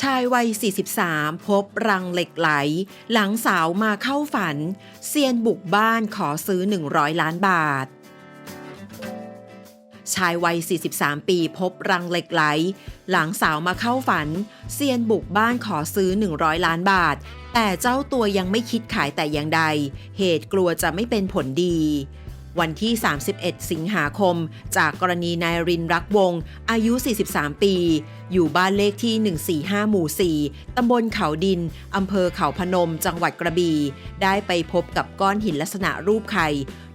ชายวัย 43 พบรังเหล็กไหล หลังสาวมาเข้าฝัน เซียนบุกบ้านขอซื้อ 100 ล้านบาท ชายวัย 43 ปีพบรังเหล็กไหล หลังสาวมาเข้าฝัน เซียนบุกบ้านขอซื้อ 100 ล้านบาท แต่เจ้าตัวยังไม่คิดขายแต่อย่างใด เหตุกลัวจะไม่เป็นผลดี วันที่ 31 สิงหาคม จากกรณีนายรินรักวงศ์อายุ 43 ปี อยู่บ้านเลขที่ 145 หมู่ 4 ตำบลเขาดิน อำเภอเขาพนม จังหวัดกระบี่ ได้ไปพบกับก้อนหินลักษณะรูปไข่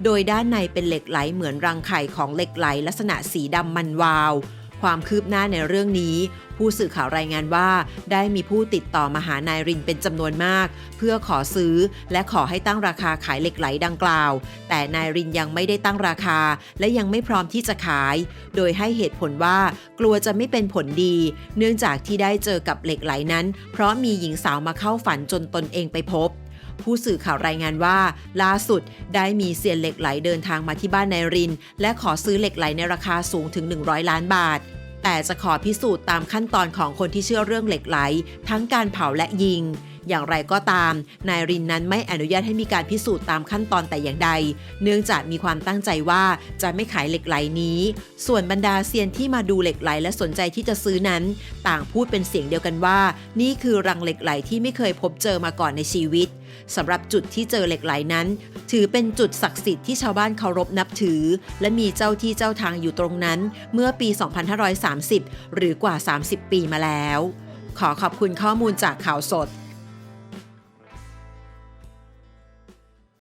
โดยด้านในเป็นเหล็กไหลเหมือนรังไข่ของเหล็กไหลลักษณะสีดำมันวาว ความคืบหน้าในเรื่องนี้ ผู้สื่อข่าวรายงานว่า ได้มีผู้ติดต่อมาหานายรินเป็นจำนวนมาก เพื่อขอซื้อ และขอให้ตั้งราคาขายเหล็กไหลดังกล่าว แต่นายรินยังไม่ได้ตั้งราคา และยังไม่พร้อมที่จะขาย โดยให้เหตุผลว่ากลัวจะไม่เป็นผลดี เนื่องจากที่ได้เจอกับเหล็กไหลนั้น เพราะมีหญิงสาวมาเข้าฝันจนตนเองไปพบผู้สื่อข่าวรายงานว่า ล่าสุดได้มีเซียนเหล็กไหลเดินทางมาที่บ้านนายริน และขอซื้อเหล็กไหลในราคาสูงถึง 100 ล้านบาท แต่จะขอพิสูจน์ตามขั้นตอนของคนที่เชื่อเรื่องเหล็กไหล ทั้งการเผาและยิง อย่างไรก็ตาม นายรินนั้นไม่อนุญาตให้มีการพิสูจน์ตามขั้นตอนแต่อย่างใด เนื่องจากมีความตั้งใจว่าจะไม่ขายเหล็กไหลนี้ ส่วนบรรดาเซียนที่มาดูเหล็กไหลและสนใจที่จะซื้อนั้น ต่างพูดเป็นเสียงเดียวกันว่า นี่คือรังเหล็กไหลที่ไม่เคยพบเจอมาก่อนในชีวิตสำหรับจุดที่เจอเหล็กไหลนั้น ถือเป็นจุดศักดิ์สิทธิ์ที่ชาวบ้านเคารพนับถือ และมีเจ้าที่เจ้าทางอยู่ตรงนั้น เมื่อปี 2530 หรือกว่า 30 ปีมาแล้ว ขอขอบคุณข้อมูลจากข่าวสด